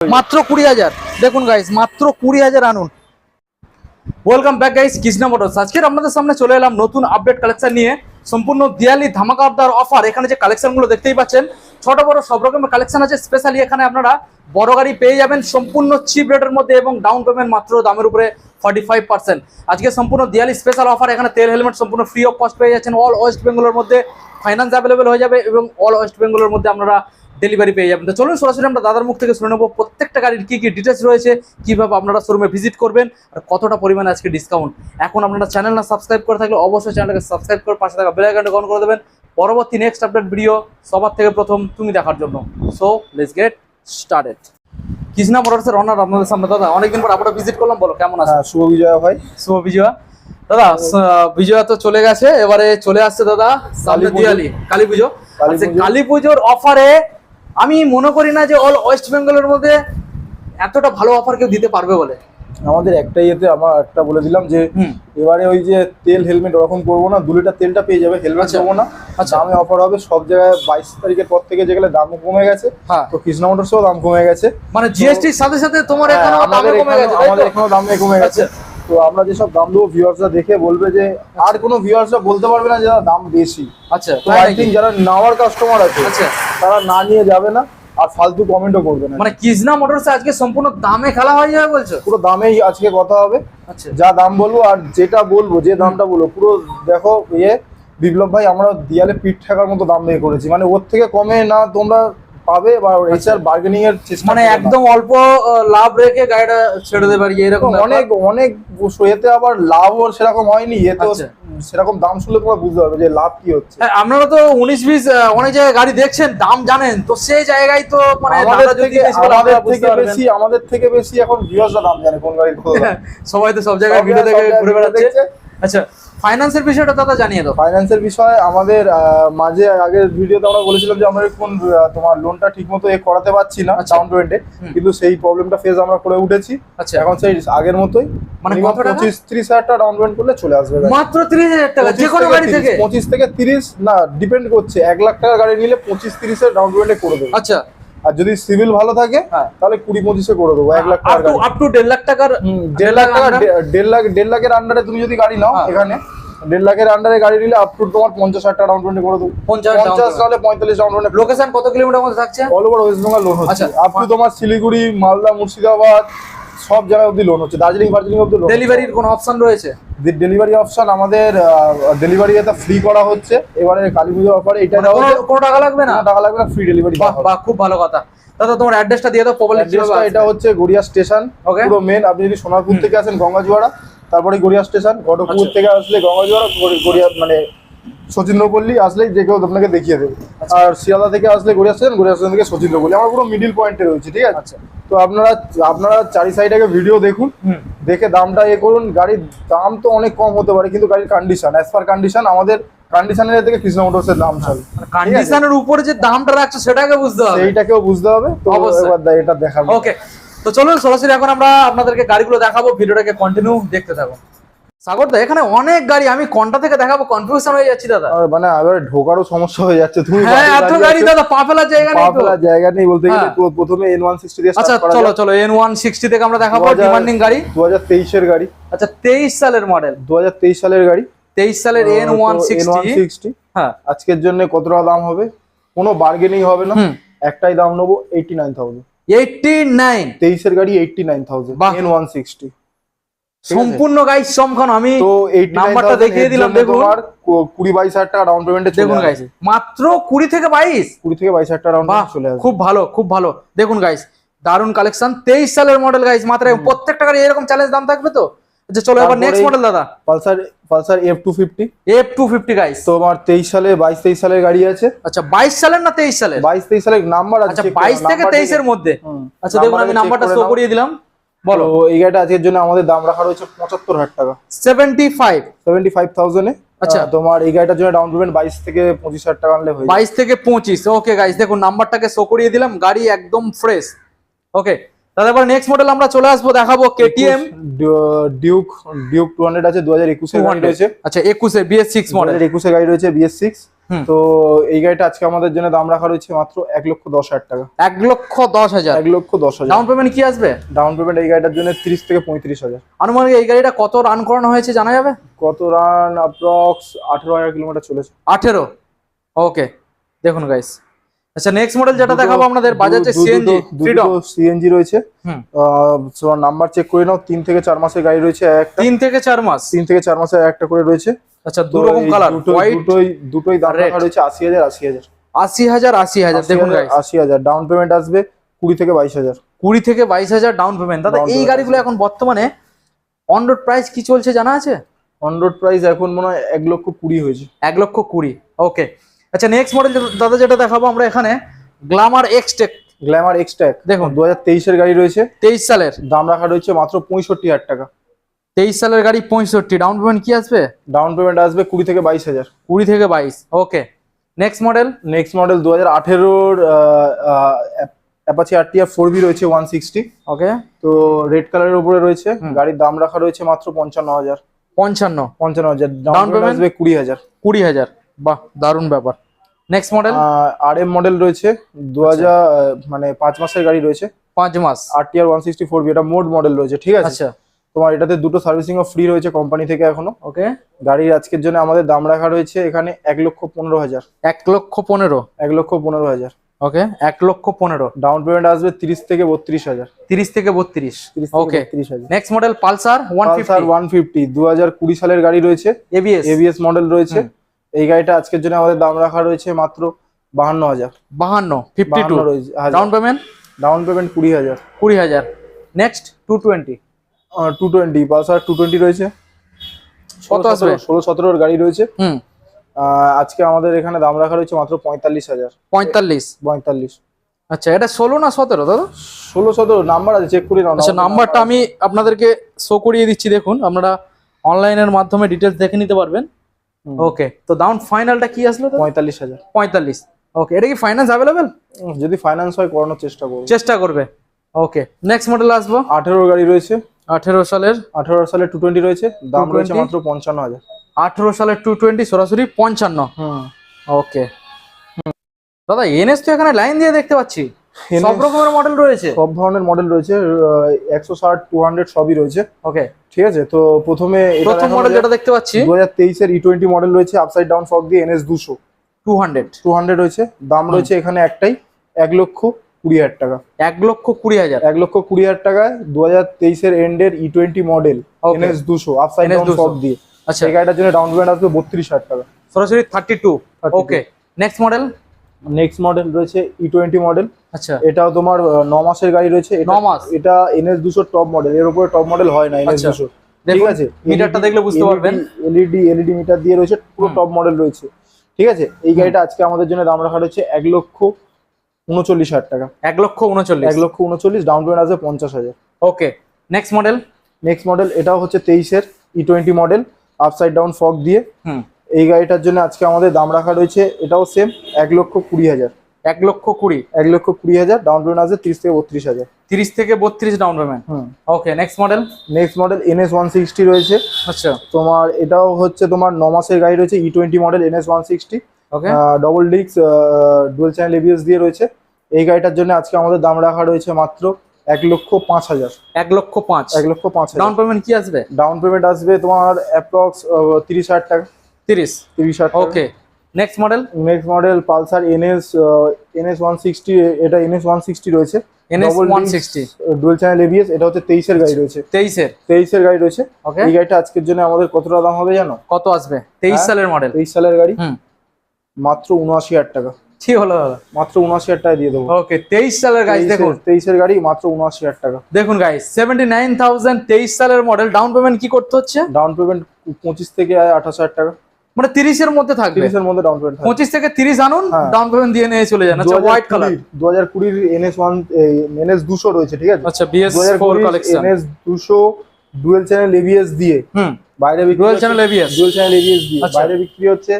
মাত্র কুড়ি হাজার। দেখুন গাইস মাত্র কুড়ি হাজার আনুন। Welcome back guys Krishna Motors. আজকের আপনাদের সামনে চলে এলাম নতুন আপডেট কালেকশন নিয়ে। সম্পূর্ণ দিয়ালি ধামাকাদার অফার এখানে যে কালেকশনগুলো দেখতেই পাচ্ছেন, ছোট, বড়, সব রকমের কালেকশন আছে। স্পেশালি এখানে আপনারা বড় গাড়ি পেয়ে যাবেন সম্পূর্ণ চিপ রেটের মধ্যে এবং ডাউন পেমেন্ট মাত্র দামের উপরে ফর্টি ফাইভ পার্সেন্ট আজকে সম্পূর্ণ দিয়ালি স্পেশাল অফার এখানে তেল হেলমেট সম্পূর্ণ ফ্রি অফ কস্ট পেয়ে যাচ্ছেন। অল ওয়েস্ট বেঙ্গলের মধ্যে ফাইন্যান্স অ্যাভেলেবেল হয়ে যাবে এবং অল ওয়েস্ট বেঙ্গলের মধ্যে আপনারা ডেলিভারি পেয়ে যাবেন। তো চলুন সরাসরি আমরা দাদার মুখ থেকে শুনে নেব প্রত্যেকটা গাড়ির কী কী ডিটেলস রয়েছে, কীভাবে আপনারা শোরুমে ভিজিট করবেন আর কতটা পরিমাণে আজকে ডিসকাউন্ট এখন আপনারা চ্যানেল না সাবস্ক্রাইব করে থাকলে অবশ্যই চ্যানেলকে সাবস্ক্রাইব করে পাশে থাকা বেল আইকনটা অন করে দেবেন। পরবর্তী নেক্সট আপডেট ভিডিও সবার থেকে প্রথম তুমি দেখার জন্য। So let's get started Krishna মোটরসের owner আপনাদের সামনে। দাদা অনেকদিন পর আপনারা ভিজিট করলাম বলো কেমন আছে হ্যাঁ শুভ বিজয়া ভাই। শুভ বিজয়া। দাদা বিজয়া তো চলে গেছে এবারে চলে আসছে দাদা সামনে কালী পুজো। দিওয়ালি কালী পুজো। কালী আচ্ছা, পুজো। কালী পুজোর অফারে আমি মনে করি না যে অল ওয়েস্ট বেঙ্গলের মধ্যে এতটা ভালো অফার কেউ দিতে পারবে বলে। আমাদের একটা ইয়েতে আমার একটা বলে দিলাম যে এবারে ওই যে তেল হেলমেট ওরকম করব না দু লিটার তেলটা পেয়ে যাবে হেলমেট আচ্ছা। দেবো না। আচ্ছা। দামে অফার হবে সব জায়গায় বাইশ তারিখের পর থেকে যেগুলো দামও কমে গেছে। হ্যাঁ। তো কৃষ্ণা মোটরসও দাম কমে গেছে। মানে জিএসটির সাথে সাথে তোমার হ্যাঁ, আমাদের এখানেও- দামে কমে গেছে। তো আমরা যেসব দাম দেবো ভিউয়ার্সরা দেখে বলবে যে আর কোনো ভিউয়ার্সরা বলতে পারবে না যে দাম বেশি। আচ্ছা তো তাই আই থিঙ্ক যারা নেওয়ার কাস্টমার আছে আচ্ছা। তারা না নিয়ে যাবে না। আর ফালতু কমেন্টও করবে না। মানে কৃষ্ণা মোটরস আজকে সম্পূর্ণ দামে খেলা হয়ে যাবে বলছো? পুরো দামেই আজকে কথা হবে। আচ্ছা। যা দাম বলব আর যেটা বলব যে দামটা বলব পুরো দেখো ইয়ে বিপ্লব ভাই আমরা দিয়ালে পিঠ ঠেকার মতো দাম দিয়ে করেছি। মানে ওর থেকে কমে না তোমরা পাবে বা এছাড়া বার্গেনিং এর মানে একদম অল্প লাভ রেখে গাড়িটা ছেড়ে দেবে আর এরকম অনেক অনেক এতে আবার লাভও সেরকম হয়নি এতে আচ্ছা। সেরকম দাম শুনলে তোমরা বুঝতে পারবে যে লাভ কি হচ্ছে। হ্যাঁ, আপনারা তো উনিশ বিশ অনেক জায়গায় গাড়ি দেখছেন দাম জানেন তো সেই জায়গায় তো মানে আমাদের থেকে বেশি আমাদের থেকে বেশি এখন ভিউয়ার্সরা দাম জানে কোন দাম। সবাই তো সব জায়গায় ভিডিও দেখে ঘুরে বেড়াচ্ছে। আচ্ছা ফাইন্যান্সের বিষয়টা দাদা জানিয়ে দাও। ফাইন্যান্সের বিষয়ে আমাদের মাঝে আগের ভিডিওতে আমরা বলেছিলাম যে আমরা কোন তোমার লোনটা ঠিক মতো এ করাতে পারছি না আচ্ছা। ডাউন পেমেন্টে কিন্তু সেই প্রবলেমটা ফেস আমরা করে উঠেছি। আচ্ছা। এখন সেই আগের মতোই মানে কত টাকা? পঁচিশ ত্রিশ হাজার টাকা ডাউন পেমেন্ট করলে চলে আসবে মাত্র তিরিশ হাজার টাকা যে কোনো গাড়ি থেকে? পঁচিশ থেকে তিরিশ না ডিপেন্ড করছে। এক লাখ টাকার গাড়ি নিলে পঁচিশ তিরিশের ডাউন পেমেন্টে করে দেবো। আচ্ছা। আর যদি সিভিল ভালো থাকে হ্যাঁ। তাহলে কুড়ি পঁচিশে করে দেবো এক লাখ টাকা আপ টু দেড় লাখ টাকার দেড় লাখ টাকা দেড় লাখ দেড় লাখের আন্ডারে তুমি যদি গাড়ি নাও হ্যাঁ। এখানে দেড় লাখের আন্ডারে গাড়ি নিলে আপ টু তোমার পঞ্চাশ হাজার টাকা ডাউন পেমেন্ট করে দেবো। পঞ্চাশ নাহলে পঁয়তাল্লিশ ডাউন পেমেন্ট লোকেশন কত কিলোমিটার মধ্যে থাকছে? All over West Bengal loan হচ্ছে। আচ্ছা। আপ টু তোমার শিলিগুড়ি মালদা মুর্শিদাবাদ সব জায়গায় অব্দি লোন হচ্ছে। দার্জিলিং ফার্জিলিং অব্দি লোন ডেলিভারির কোনো অপশন রয়েছে? ডেলিভারি অপশন আমাদের ডেলিভারি এটা ফ্রি করা হচ্ছে। এবারে কালী পুজোর অফারে এটা মানে কোনো টাকা লাগবে না? টাকা লাগবে না ফ্রি ডেলিভারি বাহ খুব ভালো কথা। দাদা তোমার অ্যাড্রেসটা দিয়ে দাও অ্যাড্রেসটা এটা হচ্ছে গড়িয়া স্টেশন. পুরো মেন আপনি যদি সোনারপুর থেকে আসেন গঙ্গাজুয়াড়া তারপরে গড়িয়া স্টেশন ঘটকপুর আচ্ছা। থেকে আসলে গঙ্গাজুয়াড়া গড়িয়া মানে সচিন্দ্রপল্লী আসলে যে কেউ আপনাকে দেখিয়ে দেবে। আচ্ছা। আর শিয়ালদা থেকে আসলে গড়িয়া স্টেশন গড়িয়া স্টেশন থেকে সচিন্দ্রপল্লী। আমার পুরো মিডিল পয়েন্টে রয়েছে ঠিক আছে? আচ্ছা। তো আপনারা আপনারা চারি সাইড আগে ভিডিও দেখুন দেখে দামটা এ করুন। গাড়ির দাম তো অনেক কম হতে পারে কিন্তু গাড়ির কন্ডিশন অ্যাজ পার কন্ডিশন আমাদের কন্ডিশনের থেকে কৃষ্ণ মোটরসের দাম চলে। কন্ডিশনের উপরে যে দামটা রাখছে সেটাকে বুঝতে হবে। সেইটাকেও বুঝতে হবে। তো। এবার এটা দেখাবো। ওকে তো চলুন সরাসরি এখন আমরা আপনাদেরকে গাড়িগুলো দেখাবো ভিডিওটাকে কন্টিনিউ দেখতে থাকো। সাগর দা এখানে অনেক গাড়ি আমি কোনটা থেকে দেখাবো? কনফিউশন হয়ে যাচ্ছি দাদা। মানে এবার ঢোকারও সমস্যা হয়ে যাচ্ছে তুমি হ্যাঁ এত গাড়ি দাদা পা ফেলার জায়গা নেই তো। ফেলার জায়গা নেই বলতে গেলে হ্যাঁ। পুরো প্রথমে এন ওয়ান সিক্সটি দিয়ে আচ্ছা স্টার্ট করা চলো চলো এন ওয়ান সিক্সটি থেকে আমরা দেখাবো ডিমান্ডিং গাড়ি। দু হাজার তেইশের গাড়ি। আচ্ছা তেইশ সালের মডেল দু হাজার তেইশ সালের গাড়ি। তেইশ সালের এন ওয়ান সিক্সটি সিক্সটি হ্যাঁ। আজকের জন্য কত টাকা দাম হবে? কোনো বার্গেনিং হবে না। একটাই দাম নেব eighty nine thousand eighty nine তেইশের গাড়ি এইটটি নাইন থাউজেন্ড বাহ। এন ওয়ান সিক্সটি আছে। সম্পূর্ণ গাইস সম্খান আমি তো নাম্বারটা দেখিয়ে দিলাম, দেখুন। আর কু- কুড়ি বাইশ হাজার টাকা ডাউন পেমেন্টে চলে দেখুন গাইস মাত্র কুড়ি থেকে বাইশ। কুড়ি থেকে বাইশ হাজার টাকা ডাউন চলে আসবে। খুব ভালো খুব ভালো। দেখুন গাইস দারুণ কালেকশন তেইশ সালের মডেল গাইস মাত্র প্রত্যেকটা গাড়ি এরকম চ্যালেঞ্জ দাম থাকবে তো? আচ্ছা চলো এবার নেক্সট মডেল দাদা। Pulsar Pulsar F two fifty F two fifty guys তোমার তেইশ সালে বাইশ তেইশ সালের গাড়ি আছে। আচ্ছা বাইশ সালের না তেইশ সালের? বাইশ তেইশ সালের নাম্বার আছে আচ্ছা check করো, বাইশ থেকে number তেইশের মধ্যে। আচ্ছা দেখুন আমি নাম্বারটা শো করিয়ে দিলাম। বলো। তো এই গাড়িটা আজকের জন্য আমাদের দাম রাখা রয়েছে পঁচাত্তর হাজার টাকা। সেভেন্টি ফাইভ সেভেন্টি ফাইভ থাউজেন্ডে আচ্ছা। তোমার এই গাড়িটার জন্য ডাউন পেমেন্ট বাইশ থেকে পঁচিশ হাজার টাকা আনলে হয়ে যাবে। বাইশ থেকে পঁচিশ ওকে গাইস দেখুন নাম্বারটাকে শো করিয়ে দিলাম গাড়ি একদম ফ্রেশ ওকে এবার নেক্সট মডেল আমরা চলে আসব দেখাবো KTM Duke Duke two hundred আছে দু হাজার একুশের গাড়ি রয়েছে। আচ্ছা একুশে বিএস সিক্স মডেল হাজার একুশে গাড়ি রয়েছে বিএস সিক্স তো এই গাড়িটা আজকে আমাদের জন্য দাম রাখা রয়েছে মাত্র এক লক্ষ দশ হাজার টাকা। এক লক্ষ দশ হাজার। এক লক্ষ দশ হাজার। ডাউন পেমেন্ট কি আসবে? ডাউন পেমেন্ট এই গাড়িটার জন্য তিরিশ থেকে পঁয়ত্রিশ হাজার। আনুমানিক এই গাড়িটা কত রান করানো হয়েছে জানা যাবে? কত রান অ্যাপ্রক্স আঠেরো হাজার কিলোমিটার চলেছে। আঠেরো। ওকে দেখুন গাইস আচ্ছা নেক্সট মডেল যেটা দেখাবো আপনাদের বাজাজের সিএনজি ফ্রিডম সিএনজি রয়েছে। হুম। নাম্বার চেক করে নাও তিন থেকে চার মাসের গাড়ি রয়েছে একটা। তিন থেকে চার মাস? তিন থেকে চার মাসে একটা করে রয়েছে। আচ্ছা দু রকম কালার দুটোই- হোয়াইট দুটোই দুটোই দাম রাখা রয়েছে আশি হাজার আশি হাজার। আশি হাজার আশি হাজার দেখুন গাইস আশি হাজার। ডাউন পেমেন্ট আসবে কুড়ি থেকে বাইশ হাজার। কুড়ি থেকে বাইশ হাজার ডাউন পেমেন্ট দাদা এই গাড়িগুলো এখন বর্তমানে অন রোড প্রাইস কি চলছে জানা আছে? অন রোড প্রাইস এখন মনে হয় এক লক্ষ কুড়ি হয়েছে। এক লক্ষ কুড়ি ওকে আচ্ছা নেক্সট মডেল দাদা যেটা দেখাবো আমরা এখানে Glamour X tech Glamour Xtec দেখুন। দু হাজার গাড়ি রয়েছে। তেইশ সালের। দাম রাখা রয়েছে মাত্র পঁয়ষট্টি হাজার টাকা। তেইশ সালের গাড়ি পঁয়ষট্টি। ডাউন পেমেন্ট কি আসবে? ডাউন পেমেন্ট আসবে কুড়ি থেকে বাইশ হাজার। কুড়ি থেকে বাইশ। Okay next model next model দু হাজার আঠেরোর Apache R RTR four V রয়েছে ওয়ান সিক্সটি ওকে তো রেড কালারের উপরে রয়েছে। গাড়ির দাম রাখা রয়েছে মাত্র পঞ্চান্ন হাজার। পঞ্চান্ন। পঞ্চান্ন হাজার। ডাউন পেমেন্ট আসবে কুড়ি হাজার। কুড়ি হাজার। বাহ দারুণ ব্যাপার। Next model R M model রয়েছে দু হাজার মানে পাঁচ মাসের গাড়ি রয়েছে। পাঁচ মাস। আর ওয়ান সিক্সটি ফোর এটা মোড মডেল রয়েছে ঠিক আছে? আচ্ছা। তোমার এটাতে দুটো সার্ভিসিং ও ফ্রি রয়েছে কোম্পানি থেকে এখনও। ওকে। গাড়ির আজকের জন্য আমাদের দাম রাখা রয়েছে এখানে এক লক্ষ পনেরো হাজার। এক লক্ষ পনেরো? এক লক্ষ পনেরো হাজার। ওকে এক লক্ষ পনেরো। ডাউন পেমেন্ট আসবে তিরিশ থেকে বত্রিশ হাজার। তিরিশ থেকে বত্রিশ। ওকে। তিরিশ হাজার। Next model Pulsar one Pulsar one fifty দু হাজার কুড়ি সালের গাড়ি রয়েছে। এবিএস এবিএস মডেল রয়েছে। এই গাড়িটা আজকের জন্য আমাদের দাম রাখা রয়েছে মাত্র বাহান্ন হাজার। বাহান্ন fifty two down payment down payment কুড়ি হাজার। কুড়ি হাজার। Next two twenty two twenty Pulsar two twenty রয়েছে। কত আসবে? ষোলো সতেরোর গাড়ি রয়েছে। হুম। আজকে আমাদের এখানে দাম রাখা রয়েছে মাত্র পঁয়তাল্লিশ হাজার। পঁয়তাল্লিশ। পঁয়তাল্লিশ। আচ্ছা এটা ষোলো না সতেরো দাদা? ষোলো সতেরো নাম্বার আছে চেক করে আচ্ছা নাম্বারটা আমি আপনাদেরকে শো করিয়ে দিচ্ছি দেখুন। আপনারা অনলাইনের মাধ্যমে ডিটেলস দেখে নিতে পারবেন। ওকে তো ডাউন ফাইনালটা কি আসলো? পঁয়তাল্লিশ হাজার। পঁয়তাল্লিশ। ওকে এটা কি ফাইন্যান্স অ্যাভেলেবেল যদি ফাইন্যান্স হয় করানোর চেষ্টা করব। চেষ্টা করবে। ওকে নেক্সট মডেল আসব। আঠেরো গাড়ি রয়েছে। আঠেরো সালের। আঠেরো সালে টু টোয়েন্টি রয়েছে দাম রয়েছে মাত্র পঞ্চান্ন হাজার। আঠেরো সালের টু টোয়েন্টি সরাসরি পঞ্চান্ন। হুম। ওকে দাদা এনএস তো এখানে লাইন দিয়ে দেখতে পাচ্ছি। সব রকমের মডেল রয়েছে? সব ধরনের মডেল রয়েছে একশো ষাট টু হান্ড্রেড সবই রয়েছে। ওকে ঠিক আছে? তো প্রথমে প্রথম মডেল যেটা দেখতে পাচ্ছি। দু হাজার তেইশের ই টোয়েন্টি মডেল রয়েছে আপসাইড ডাউন ফগ দিয়ে এনএস দুশো। টু হান্ড্রেড টু হান্ড্রেড রয়েছে দাম রয়েছে এখানে একটাই এক লক্ষ কুড়ি হাজার টাকা। এক লক্ষ কুড়ি হাজার। এক লক্ষ কুড়ি হাজার টাকায় দু হাজার তেইশের এন্ডের ই টোয়েন্টি মডেল. এনএস দুশো আপসাইড ডাউন 200 ফগ দিয়ে। আচ্ছা। এই গাড়িটার জন্য ডাউন পেমেন্ট আসবে বত্রিশ হাজার টাকা। সরাসরি thirty two 32 okay next model next model রয়েছে ই টোয়েন্টি মডেল। আচ্ছা। এটাও তোমার ন মাসের গাড়ি রয়েছে। ন মাস। এটা এনএস দুশো টপ মডেল এর উপরে টপ মডেল হয় না এনএস আচ্ছা। দুশো ঠিক আছে? মিটারটা দেখলে বুঝতে পারবেন। এলইডি এলইডি মিটার দিয়ে রয়েছে পুরো টপ মডেল রয়েছে। ঠিক আছে? এই গাড়িটা আজকে আমাদের জন্য দাম রাখা রয়েছে এক লক্ষ উনচল্লিশ হাজার টাকা। এক লক্ষ উনচল্লিশ। এক লক্ষ উনচল্লিশ ডাউন পেমেন্ট আসবে পঞ্চাশ হাজার। Okay. Next model next model এটাও হচ্ছে তেইশের E twenty model upside down fork দিয়ে। হুম। এই গাড়িটার জন্য আজকে আমাদের দাম রাখা রয়েছে এটাও সেম এক লক্ষ কুড়ি হাজার। এক লক্ষ কুড়ি? এক লক্ষ কুড়ি হাজার ডাউন পেমেন্ট আছে তিরিশ থেকে বত্রিশ হাজার। তিরিশ থেকে বত্রিশ ডাউন পেমেন্ট হুম। Okay next model next model NS one sixty রয়েছে। আচ্ছা। তোমার এটাও হচ্ছে তোমার ন মাসের গাড়ি রয়েছে E twenty model NS one sixty okay double ডিক্স ডুয়েল চ্যানেল এবিএস দিয়ে রয়েছে। এই গাড়িটার জন্য আজকে আমাদের দাম রাখা রয়েছে মাত্র এক লক্ষ পাঁচ হাজার। এক লক্ষ পাঁচ? এক লক্ষ পাঁচ হাজার। ডাউন পেমেন্ট কি আসবে? ডাউন পেমেন্ট আসবে তোমার অ্যাপ্রক্স তিরিশ হাজার টাকা। তিরিশ। তিরিশ okay next model next model Pulsar NS NS one sixty এটা এনএস ওয়ান সিক্সটি রয়েছে। NS one sixty dual channel ABS এটা হচ্ছে তেইশের গাড়ি রয়েছে। তেইশের? তেইশের গাড়ি রয়েছে। ওকে এই গাড়িটা আজকের জন্য আমাদের কতটা দাম হবে জানো? কত আসবে? তেইশ হ্যাঁ? সালের মডেল তেইশ সালের গাড়ি। মাত্র উনআশি হাজার টাকা। কি হলো দাদা? মাত্র উনআশি হাজার টাকা দিয়ে দেবো। ওকে তেইশ সালের তেইশের- দেখুন। তেইশের গাড়ি মাত্র উনআশি হাজার টাকা। দেখুন গাইস সেভেন্টি নাইন থাউজেন্ড তেইশ সালের মডেল ডাউন পেমেন্ট কি করতে হচ্ছে? ডাউন পেমেন্ট পঁচিশ থেকে আঠাশ হাজার টাকা। মানে তিরিশের মধ্যে থাকবে। তিরিশের মধ্যে ডাউন পেমেন্ট পঁচিশ থেকে তিরিশ আনুন হ্যাঁ। ডাউন পেমেন্ট দিয়ে নিয়ে চলে যান। আচ্ছা হোয়াইট কালার দু হাজার কুড়ির এনএস ওয়ান এনএস দুশো রয়েছে ঠিক আছে? আচ্ছা বিএস ফোর কালেকশন এনএস দুশো ডুয়েল চ্যানেল এবিএস দিয়ে। হুম। বাইরে বিক্রি dual channel ABS dual channel ABS দিয়ে। আচ্ছা। বাইরে বিক্রি হচ্ছে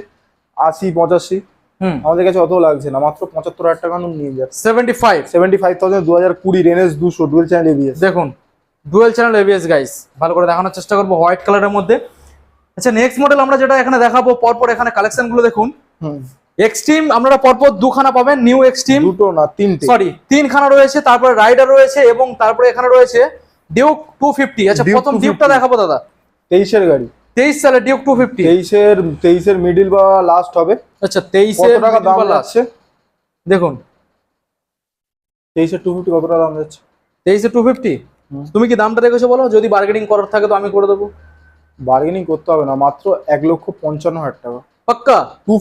আশি পঁচাশি। হুম। আমাদের কাছে অত লাগছে না মাত্র পঁচাত্তর হাজার টাকা নুন নিয়ে যাচ্ছে। Seventy five seventy five thousand দু হাজার কুড়ির এনএস দুশো ডুয়েল চ্যানেল এবিএস দেখুন ডুয়েল চ্যানেল এবিএস গাইস ভালো করে দেখানোর চেষ্টা করব হোয়াইট কালারের মধ্যে। আচ্ছা নেক্সট মডেল আমরা যেটা এখানে দেখাবো পরপর এখানে কালেকশনগুলো দেখুন। এক্সট্রিম আপনারা পরপর দুখানা পাবেন নিউ এক্সট্রিম দুটো না তিনটে। সরি তিনখানা রয়েছে তারপরে রাইডার রয়েছে এবং তারপরে এখানে রয়েছে ডিউক টু ফিফটি আচ্ছা প্রথম ডিউকটা দেখাবো দাদা। তেইশের গাড়ি। তেইশ সালে ডিউক টু ফিফটি তেইশের তেইশের মিডিল বা লাস্ট হবে। আচ্ছা তেইশে কত টাকা দাম যাচ্ছে? দেখুন। তেইশের টু ফিফটি কত টাকা দাম যাচ্ছে? তেইশে টু ফিফটি হুম। তুমি কি দামটা দেখেছ বলো? যদি বার্গেনিং করার থাকে তো আমি করে দেবো। বার্গেনিং করতে হবে না মাত্র এক লক্ষ পঞ্চান্ন হাজার টাকা। পাক্কা?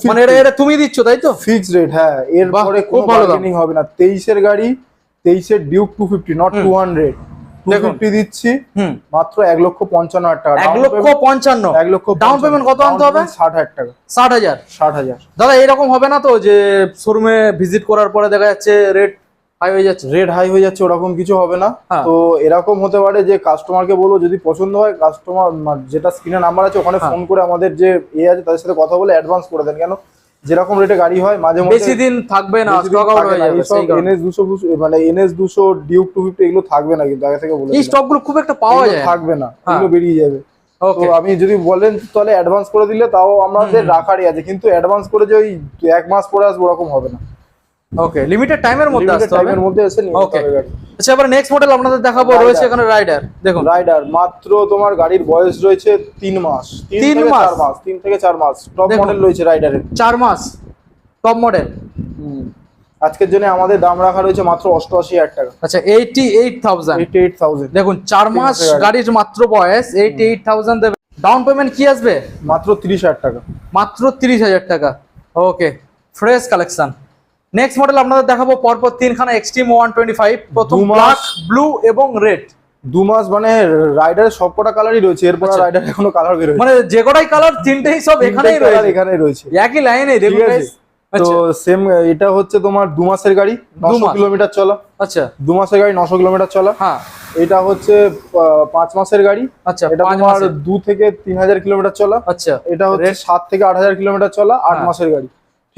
মানে এটা এটা তুমি দিচ্ছ তাই তো? ফিক্সড রেট হ্যাঁ। এরপরে খুব কোনো বার্গেনিং হবে না। তেইশের গাড়ি তেইশের Duke two fifty not. Two hundred. Fifty দিচ্ছি মাত্র এক লক্ষ পঞ্চান্ন হাজার টাকা। এক লক্ষ পঞ্চান্ন। এক লক্ষ Down payment কত আনতে হবে? ষাট হাজার টাকা। ষাট হাজার। ষাট হাজার। দাদা এরকম হবে না তো যে শোরুমে ভিজিট করার পরে দেখা যাচ্ছে রেট হাই হয়ে যাচ্ছে। রেট হাই হয়ে যাচ্ছে ওরকম কিছু হবে না। হ্যাঁ। তো এরকম হতে পারে যে কাস্টমারকে বলব যদি পছন্দ হয় কাস্টমার যেটা স্ক্রিনে নাম্বার আছে ওখানে হ্যাঁ। ফোন করে আমাদের যে এ আছে তাদের সাথে কথা বলে অ্যাডভান্স করে দেন। কেন? যেরকম রেটে গাড়ি হয় মাঝে মধ্যে বেশি দিন থাকবে না স্টক আউট হয়ে যাবে সেই কারণে। NS 200 মানে এনএস দুশো ডিউক টু ফিফটি এগুলো থাকবে না কিন্তু আগে থেকে বলে এই দিলাম। স্টকগুলো খুব একটা পাওয়া যায়। থাকবে না হ্যাঁ। এগুলো বেরিয়ে যাবে। তো আমি যদি বলেন তাহলে অ্যাডভান্স করে দিলে তাও আমাদের রাখারই আছে কিন্তু অ্যাডভান্স করে যে ওই এক মাস পরে আসব ওরকম হবে না। ওকে লিমিটেড টাইমের মধ্যে আসতে হবে। টাইমের মধ্যে এসে হবে আচ্ছা এবার নেক্সট মডেল আপনাদের দেখাবো রয়েছে এখানে রাইডার দেখুন। রাইডার মাত্র তোমার গাড়ির বয়স রয়েছে তিন মাস। তিন তিন মাস? চার মাস? তিন থেকে চার মাস। টপ মডেল রয়েছে রাইডারের চার মাস টপ মডেল আজকের জন্য আমাদের দাম রাখা রয়েছে মাত্র অষ্টআশি হাজার টাকা। আচ্ছা eighty eight thousand eighty eight thousand দেখুন চার মাস গাড়ির মাত্র বয়স এইটি এইট থাউজেন্ড দেবে। ডাউন পেমেন্ট কি আসবে? মাত্র তিরিশ হাজার টাকা। মাত্র তিরিশ হাজার টাকা। Okay fresh collection next model আপনাদের দেখাবো পরপর তিনখানা এক্সট্রিম ওয়ান টোয়েন্টি ফাইভ প্রথম। ব্ল্যাক ব্লু এবং রেড দু মাস মানে রাইডারের সবকটা কালারই রয়েছে এরপর আচ্ছা। রাইডার এখনও কালার বেরোয় মানে যে কটাই কালার তিনটেই সব এখানেই রয়েছে। এখানেই রয়েছে। একই লাইনে দেখুন তো আচ্ছা। সেম এটা হচ্ছে তোমার দু মাসের গাড়ি নশো। কিলোমিটার চলা। আচ্ছা। দু মাসের গাড়ি নশো কিলোমিটার চলা। হ্যাঁ। এটা হচ্ছে পাঁচ মাসের গাড়ি। আচ্ছা এটা তোমার। দু থেকে তিন হাজার কিলোমিটার চলা। আচ্ছা। এটা হচ্ছে সাত থেকে আট হাজার কিলোমিটার চলা আট হ্যাঁ। মাসের গাড়ি।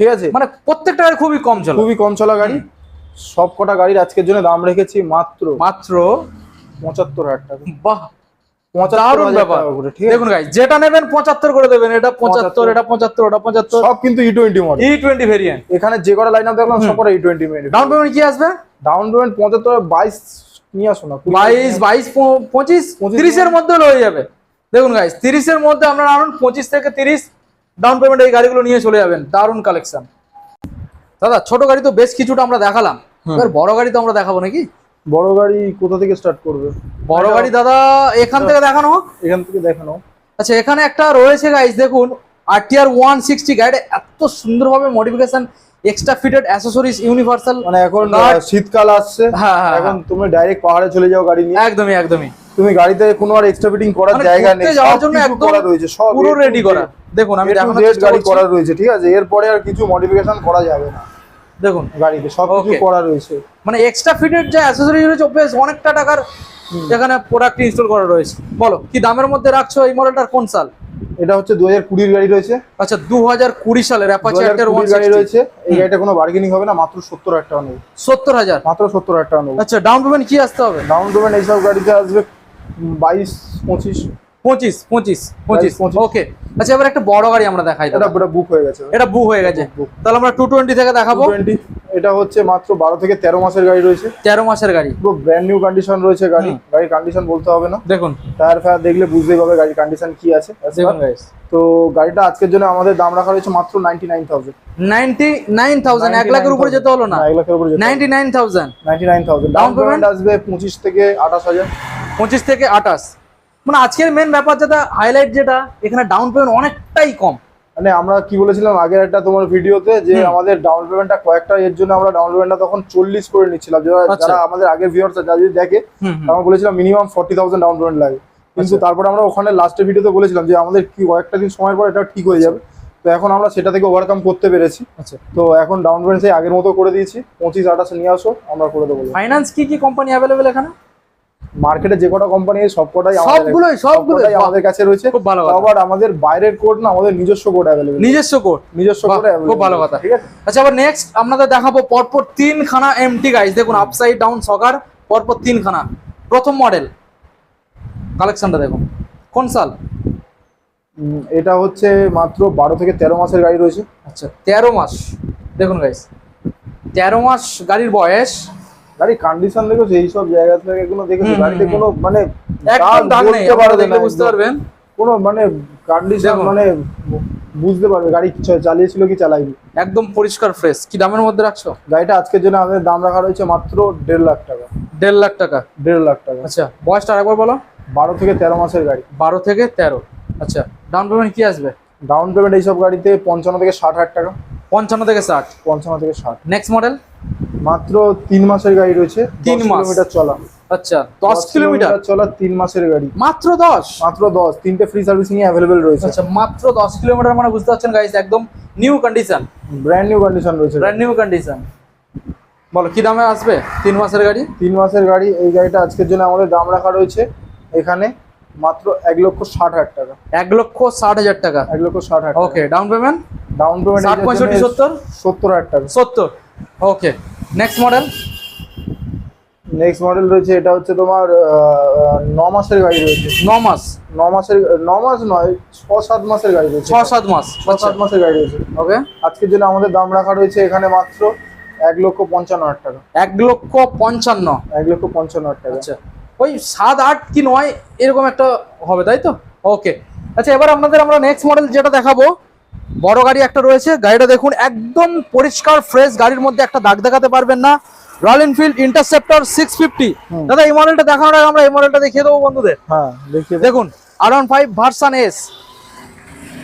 ঠিক আছে? মানে প্রত্যেকটা গাড়ি খুবই কম চলে খুবই কম চলা গাড়ি। সব কটা গাড়ির আজকের জন্য দাম রেখেছি মাত্র মাত্র পঁচাত্তর হাজার টাকা। বাহ দারুণ ব্যাপার। দেখুন গাইজ যেটা নেবেন পঁচাত্তর করে দেবেন এটা পঁচাত্তর এটা পঁচাত্তর পঁচাত্তর। সব কিন্তু E twenty model E twenty variant এখানে যে কটা লাইন আপ দেখলাম সব কটা ই টোয়েন্টি ডাউন পেমেন্ট কি আসবে? ডাউন পেমেন্ট পঁচাত্তর বাইশ নিয়ে আসো না বাইশ বাইশ পঁচিশ পঁচিশ তিরিশের মধ্যে হয়ে যাবে। দেখুন গাইজ তিরিশের মধ্যে আপনারা আনুন পঁচিশ থেকে তিরিশ ডাউন পেমেন্ট এই গাড়িগুলো নিয়ে চলে যাবেন দারুণ কালেকশন দাদা ছোট গাড়ি তো বেশ কিছুটা আমরা দেখালাম। এবার বড় গাড়ি তো আমরা দেখাবো নাকি? বড় গাড়ি কোথা থেকে স্টার্ট করবে? বড় গাড়ি দাদা এখান থেকে দেখানো হোক। এখান থেকে দেখানো। আচ্ছা এখানে একটা রয়েছে গাইজ দেখুন আরটিআর ওয়ান সিক্সটি গাড়ি এত সুন্দরভাবে modification extra fitted accessories universal মানে এখন শীতকাল আসছে। হ্যাঁ, হ্যাঁ, এখন তুমি ডাইরেক্ট পাহাড়ে চলে যাও গাড়ি নিয়ে। একদমই একদমই। তুমি গাড়িতে কোনো আর এক্সট্রা ফিটিং করার মানে জায়গা নেই যাওয়ার সব জন্য কিছু করা রয়েছে সব পুরো রেডি করা। দেখুন আমি গাড়ি করা রয়েছে ঠিক আছে? এরপরে আর কিছু মডিফিকেশন করা যাবে না। দেখুন গাড়িতে সব কিছু করা রয়েছে। মানে এক্সট্রা ফিটেড যে অ্যাসেসরিজ রয়েছে বেশ অনেকটা টাকার এখানে প্রোডাক্ট ইনস্টল করা রয়েছে। বলো কি দামের মধ্যে রাখছো এই মডেলটার কোন সাল? এটা হচ্ছে দু হাজার কুড়ির গাড়ি রয়েছে। আচ্ছা দু হাজার কুড়ি সালের অ্যাপাচি গাড়ি রয়েছে। এই গাড়িটা কোনো বার্গেনিং হবে না মাত্র সত্তর হাজার টাকা নেব। সত্তর হাজার? মাত্র সত্তর হাজার টাকা নেব। আচ্ছা ডাউন পেমেন্ট কি আসতে হবে? ডাউন পেমেন্ট এইসব গাড়িতে আসবে বাইশ পঁচিশ। পঁচিশ পঁচিশ পঁচিশ। ওকে আচ্ছা এবার একটা বড় গাড়ি আমরা দেখাই এটা পুরো বুক হয়ে গেছে। এটা বুক হয়ে গেছে. তাহলে আমরা টু টোয়েন্টি থেকে দেখাবো। টোয়েন্টি এটা হচ্ছে মাত্র বারো থেকে তেরো মাসের গাড়ি রয়েছে। তেরো মাসের গাড়ি। পুরো ব্র্যান্ড নিউ কন্ডিশন রয়েছে গাড়ি। গাড়ির কন্ডিশন বলতে হবে না। দেখুন। টায়ার ফায়ার দেখলে বুঝতেই পারবে গাড়ির কন্ডিশন কি আছে। দেখুন গাইস তো গাড়িটা আজকের জন্য আমাদের দাম রাখা রয়েছে মাত্র ninety nine thousand ninety nine thousand এক লাখের উপরে যেতে হলো না? এক লাখের উপরে ninety nine thousand down payment আসবে পঁচিশ থেকে আঠাশ হাজার। পঁচিশ থেকে আঠাশ। মানে আজকের মেন ব্যাপার যেটা হাইলাইট যেটা এখানে ডাউন পেমেন্ট অনেকটাই কম। মানে আমরা কি বলেছিলাম আগের একটা তোমার ভিডিওতে যে আমাদের ডাউন পেমেন্টটা কয়েকটা এর জন্য আমরা ডাউন পেমেন্টটা তখন চল্লিশ করে নিচ্ছিলাম। যারা আচ্ছা। আমাদের আগের ভিউয়ার্স যারা যদি দেখে। আমরা বলেছিলাম minimum forty thousand down payment লাগে। কিন্তু আচ্ছা। তারপরে আমরা ওখানে লাস্টের ভিডিওতে বলেছিলাম যে আমাদের কি কয়েকটা দিন সময় পর এটা ঠিক হয়ে যাবে। তো এখন আমরা সেটা থেকে ওভারকাম করতে পেরেছি। আচ্ছা। তো এখন ডাউন পেমেন্ট সেই আগের মতো করে দিয়েছি। পঁচিশ আঠাশে নিয়ে আসো আমরা করে দেবো। ফাইন্যান্স কি কি কোম্পানি অ্যাভেলেবেল এখানে? মার্কেটে যে কটা কোম্পানি সব কটাই আমাদের সবগুলোই সবগুলোই আমাদের কাছে রয়েছে। খুব ভালো কথা। আবার আমাদের বাইরের কোড না আমাদের নিজস্ব কোড অ্যাভেলেবেল নিজস্ব কোড নিজস্ব কোড খুব ভালো কথা। ঠিক আছে? আচ্ছা আবার নেক্সট আপনাদের দেখাবো পরপর তিনখানা এমটি গাইজ দেখুন আপসাইড ডাউন সকার পরপর তিনখানা। প্রথম মডেল কালেকশনটা দেখুন। কোন সাল? এটা হচ্ছে মাত্র বারো থেকে তেরো মাসের গাড়ি রয়েছে। আচ্ছা তেরো মাস। দেখুন গাইস তেরো মাস গাড়ির বয়স গাড়ি কন্ডিশন দেখেছ এই সব জায়গা থেকে কোনো দেখেছ গাড়িতে কোনো মানে একদম দাগ নেই আপনারা বুঝতে পারবেন। কোনো মানে কন্ডিশন মানে বুঝতে পারবে গাড়ি চালিয়েছিল কি চালাইনি একদম পরিষ্কার ফ্রেশ কি দামের মধ্যে রাখছো? গাড়িটা আজকের জন্য আমাদের দাম রাখা রয়েছে মাত্র দেড় লাখ টাকা। দেড় লাখ টাকা? দেড় লাখ টাকা। আচ্ছা বয়সটা আরেকবার বলো। বারো থেকে তেরো মাসের গাড়ি। বারো থেকে তেরো। আচ্ছা ডাউন পেমেন্ট কি আসবে? ডাউন পেমেন্ট এইসব গাড়িতে পঞ্চান্ন থেকে ষাট হাজার টাকা। পঞ্চান্ন থেকে ষাট। পঞ্চান্ন থেকে ষাট। নেক্সট মডেল মাত্র তিন মাসের গাড়ি রয়েছে তিন কিলোমিটার চলা। আচ্ছা দশ কিলোমিটার চলা তিন মাসের গাড়ি। মাত্র দশ? মাত্র দশ তিনটে ফ্রি সার্ভিসিং অ্যাভেলেবেল রয়েছে। আচ্ছা মাত্র দশ কিলোমিটার মানে বুঝতে পারছেন গাইস একদম new condition brand new condition রয়েছে। ব্র্যান্ড নিউ কন্ডিশন বলো কি দামে আসবে তিন মাসের গাড়ি? তিন মাসের গাড়ি এই গাড়িটা আজকের জন্য আমাদের দাম রাখা রয়েছে এখানে মাত্র এক লক্ষ ষাট হাজার টাকা। এক লক্ষ ষাট হাজার টাকা। এক লক্ষ ষাট হাজার okay down payment down payment ষাট পঁয়ষট্টি সত্তর? সত্তর হাজার টাকা। সত্তর। Okay next model next model রয়েছে এটা হচ্ছে তোমার ন মাসের গাড়ি রয়েছে। ন মাস? ন মাসের ন মাস নয় ছ সাত মাসের গাড়ি রয়েছে। ছ সাত মাস ছ সাত মাসের গাড়ি রয়েছে। ওকে আজকের জন্য আমাদের দাম রাখা রয়েছে এখানে মাত্র এক লক্ষ পঞ্চান্ন হাজার টাকা। এক লক্ষ পঞ্চান্ন। এক লক্ষ পঞ্চান্ন হাজার টাকা। আচ্ছা। ওই সাত আট কি নয় এরকম একটা হবে তাই তো? ওকে আচ্ছা এবার আপনাদের আমরা নেক্সট মডেল যেটা দেখাবো বড় গাড়ি একটা রয়েছে গাড়িটা দেখুন একদম পরিষ্কার ফ্রেশ গাড়ির মধ্যে একটা দাগ দেখাতে পারবেন না। Royal Enfield Interceptor six fifty দাদা এই মডেলটা দেখানোর আগে আমরা এই মডেলটা দেখিয়ে দেবো বন্ধুদের। হ্যাঁ দেখুন R one five version S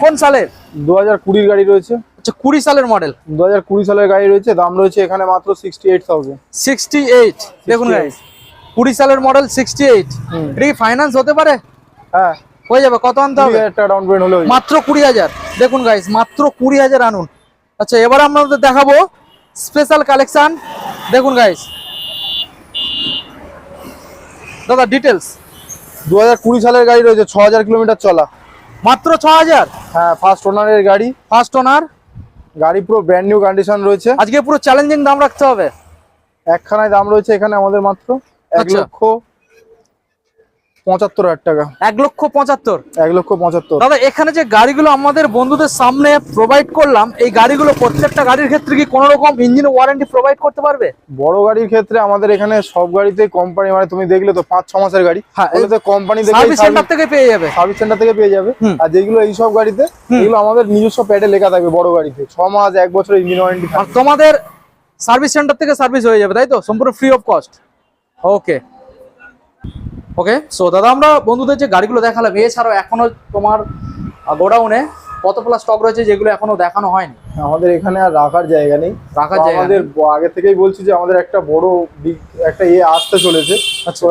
কোন সালের দু হাজার কুড়ির গাড়ি রয়েছে। আচ্ছা কুড়ি সালের মডেল দু হাজার কুড়ি সালের গাড়ি রয়েছে দাম রয়েছে এখানে মাত্র sixty eight thousand sixty eight দেখুন 68 গাইস কুড়ি সালের মডেল সিক্সটি এইট। এটা কি ফাইন্যান্স হতে পারে? হ্যাঁ। হয়ে যাবে কত আনতে হবে? মাত্র কুড়ি হাজার। দেখুন গাইস মাত্র কুড়ি হাজার আনুন। আচ্ছা এবার আপনাদের দেখাবো স্পেশাল কালেকশন দেখুন গাইস দাদা ডিটেলস দু হাজার কুড়ি সালের গাড়ি রয়েছে ছ হাজার কিলোমিটার চলা। মাত্র ছ হাজার হ্যাঁ ফার্স্ট ওনারের গাড়ি। ফার্স্ট ওনার গাড়ি পুরো ব্র্যান্ড নিউ কন্ডিশন রয়েছে। আজকে পুরো চ্যালেঞ্জিং দাম রাখতে হবে। একখানায় দাম রয়েছে এখানে আমাদের মাত্র এক আচ্ছা। লক্ষ পঁচাত্তর হাজার টাকা। এক লক্ষ পঁচাত্তর। এক লক্ষ পঁচাত্তর। দাদা এখানে যে গাড়িগুলো আমাদের বন্ধুদের সামনে প্রোভাইড করলাম এই গাড়িগুলো প্রত্যেকটা গাড়ির ক্ষেত্রে কি কোনো রকম ইঞ্জিন ওয়ারেন্টি প্রোভাইড করতে পারবে? বড় গাড়ির ক্ষেত্রে আমাদের এখানে সব গাড়িতে কোম্পানি মানে তুমি দেখলে তো পাঁচ ছ মাসের গাড়ি। হ্যাঁ, কোম্পানি সার্ভিস সেন্টার থেকে পেয়ে যাবে। সার্ভিস সেন্টার থেকে পেয়ে যাবে। আর যেগুলো এইসব গাড়িতে এগুলো আমাদের নিজস্ব প্যাডে লেখা থাকবে বড় গাড়িতে। ছ মাস এক বছর ইঞ্জিন ওয়ারেন্টি আর তোমাদের সার্ভিস সেন্টার থেকে সার্ভিস হয়ে যাবে তাই তো? সম্পূর্ণ free of cost okay okay so দাদা আমরা বন্ধুদের যে গাড়িগুলো দেখালাম এছাড়াও এখনও তোমার গোডাউনে কত প্লাস স্টক রয়েছে যেগুলো এখনও দেখানো হয়নি? আমাদের এখানে আর রাখার জায়গা নেই। রাখার জায়গা আমাদের আগে থেকেই বলছি যে আমাদের একটা বড় একটা ইয়ে আসতে চলেছে। আচ্ছা।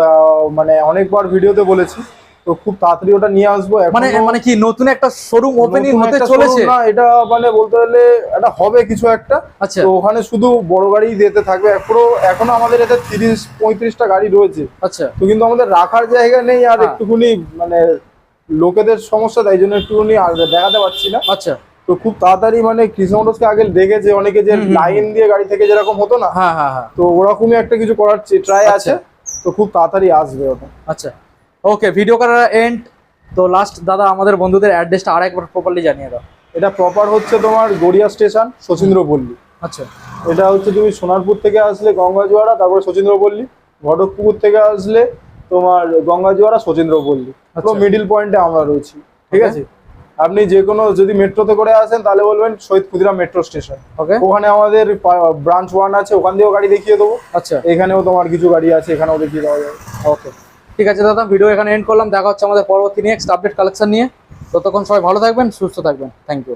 মানে অনেকবার ভিডিওতে বলেছি। তো খুব তাড়াতাড়ি ওটা নিয়ে আসব। মানে মানে কি নতুন একটা শোরুম ওপেনিং হতে চলেছে? না এটা মানে বলতে গেলে এটা হবে কিছু একটা। আচ্ছা। তো ওখানে শুধু বড় গাড়ি যেতে থাকবে। পুরো এখনও আমাদের এতে তিরিশ পঁয়ত্রিশটা গাড়ি রয়েছে। আচ্ছা। তো কিন্তু আমাদের রাখার জায়গা নেই আর হ্যাঁ। একটুখানি মানে লোকেদের সমস্যা তাই জন্য একটুখানি আর দেখাতে পারছি না। আচ্ছা। তো খুব তাড়াতাড়ি মানে কৃষ্ণ মোটরসকে আগে দেখেছে। অনেকে যে লাইন দিয়ে গাড়ি থেকে যেরকম হতো না হ্যাঁ হ্যাঁ হ্যাঁ। তো ওরকমই একটা কিছু করার ট্রাই আছে। আচ্ছা। তো খুব তাড়াতাড়ি আসবে ওটা। আচ্ছা। ওকে ভিডিও করার এন্ড তো লাস্ট দাদা আমাদের বন্ধুদের অ্যাড্রেসটা আরেকবার প্রপারলি জানিয়ে দাও। এটা প্রপার হচ্ছে তোমার গড়িয়া স্টেশন শচীন্দ্রপল্লী আচ্ছা। এটা হচ্ছে তুমি সোনারপুর থেকে আসলে গঙ্গাজোয়ারা তারপরে শচীন্দ্রপল্লী ঘটকপুকুর থেকে আসলে তোমার গঙ্গাজোয়ারা শচীন্দ্রপল্লী পুরো আচ্ছা। মিডিল পয়েন্টে আমরা রয়েছি। ঠিক আছে? আপনি যে কোনো যদি মেট্রোতে করে আসেন তাহলে বলবেন Shahid Khudiram metro station okay ওখানে আমাদের ব্রাঞ্চ ওয়ান আছে ওখান দিয়েও গাড়ি দেখিয়ে দেবো। আচ্ছা। এখানেও তোমার কিছু গাড়ি আছে এখানেও দেখিয়ে দেওয়া যাবে। ওকে ঠিক আছে দাদা ভিডিও এখানে এন্ড করলাম, দেখা হচ্ছে আমাদের পরবর্তী নেক্সট আপডেট কালেকশন নিয়ে। ততক্ষণ সবাই ভালো থাকবেন, সুস্থ থাকবেন। Thank you